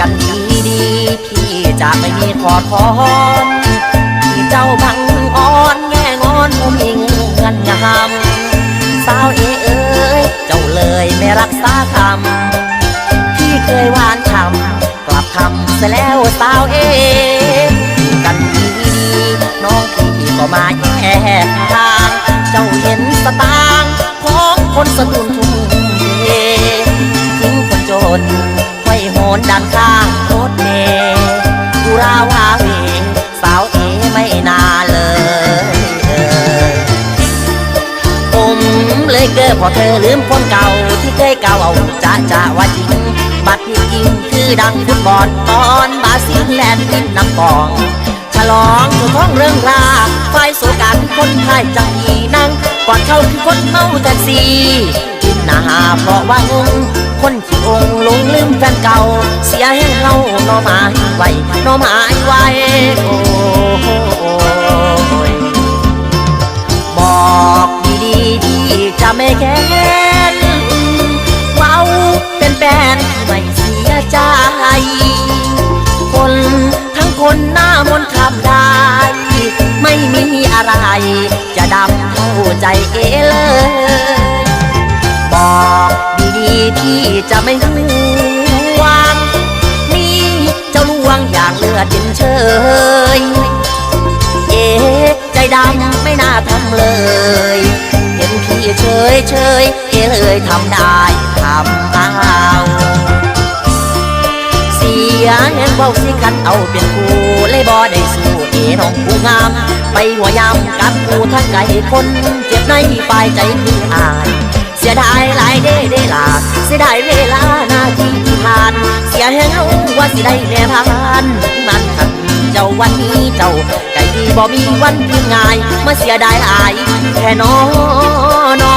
กันดีดีที่จะไม่มีขอดคอนที่เจ้าบังอ่อนแง่งอนมุมอิงเงินงามสาวเอเอ้ยเจ้าเลยไม่รักษาคำที่เคยหวานฉ่ำกลับทำเสียแล้วสาวเอกันดีๆน้องพี่ก็มาแย่ทางเจ้าเห็นสตางค์ของคนสตุนทุ่มเททิ้งคนจน นด้านข้างรถเมล์กุราวาเวสาวเอไม่น่าเลยเออผมเลยเกิดพอเธอลืมคนเก่าที่เคยเก่าเอาจะจะว่าจริง บัดนี้จริงคือดังฟุตบอลตอนบาซิลแลนด์นิดน้ำกองฉลองสู่ท้องเรื่องราไฟโศกันคนไทยจังอีนั่งก่อนเขาคือคนเมาแท็กซี่กินหนาเพราะว่างงคนที่องลงลืมแฟนเก่า เสียให้เฮาหนอหมายไว้หนอหมายไว้โอ้ยบอกดีๆที่จะไม่แค้นเว้าเป็นแฟนไม่เสียใจ คนทั้งคนหน้ามนต์ทำได้ ไม่มีอะไร จะดำเข้าใจเอเลย บอกดีๆที่จะไม่ น่าทำเลย เห็นพี่เฉยเฉยเอ๊ะเลยทำได้ทำเอาเสียแห่งเบาสิกันเอาเป็นกูเลยบ่ได้สู้เอ๋น้องผู้งาม ไปหัวยำกับกูทั้งไก่คนเจ็บในปลายใจคืออายเสียดายหลายเด้เด้ลาเสียดายเวลานาทีที่ผ่าน เสียแห่งเอาว่าสิได้แม่พานมันขัด เจ้าวันนี้เจ้าใจดีบ่มีวันเพียงง่ายมาเสียดายอายแค่น้อน้อ